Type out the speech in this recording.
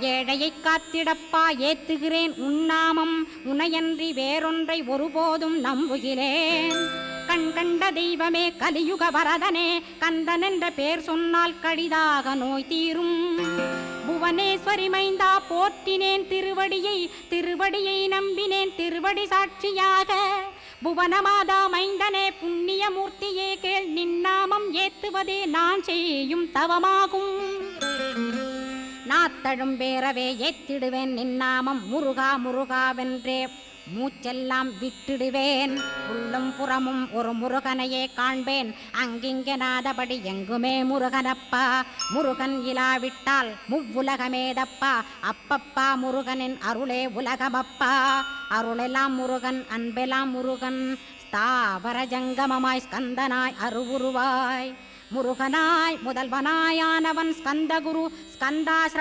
ஏழையை காத்திடப்பா ஏத்துகிறேன் உன்னாமம் உனையன்றி வேறொன்றை ஒருபோதும் நம்புகிறேன். கண் கண்ட தெய்வமே கலியுக வரதனே கந்தன் என்ற பேர் சொன்னால் கடிதாக நோய் தீரும். புவனேஸ்வரி மைந்தா போற்றினேன் திருவடியை திருவடியை நம்பினேன் திருவடி சாட்சியாக. புவனமாதா மைந்தனே புண்ணியமூர்த்தியே கேள் நின்னாமம் ஏத்துவதே நான் செய்யும் தவமாகும். நாத்தழும் பேரவே ஏத்திடுவேன் நின்னாமம் முருகா முருகாவென்றே. மூச்செல்லாம் விட்டிடுவேன். உள்ளும் புறமும் ஒரு முருகனையே காண்பேன். அங்கிங்கெனாதபடி எங்குமே முருகனப்பா. முருகன் இலாவிட்டால் முவ்வுலகமேதப்பா அப்பப்பா முருகனின் அருளே உலகமப்பா. அருளெல்லாம் முருகன் அன்பெல்லாம் முருகன். தாவர ஜங்கமமாய் ஸ்கந்தனாய் அருவுருவாய். முருகனாய் முதல்வனாயானவன் ஸ்கந்தகுரு ஸ்கந்தாசிர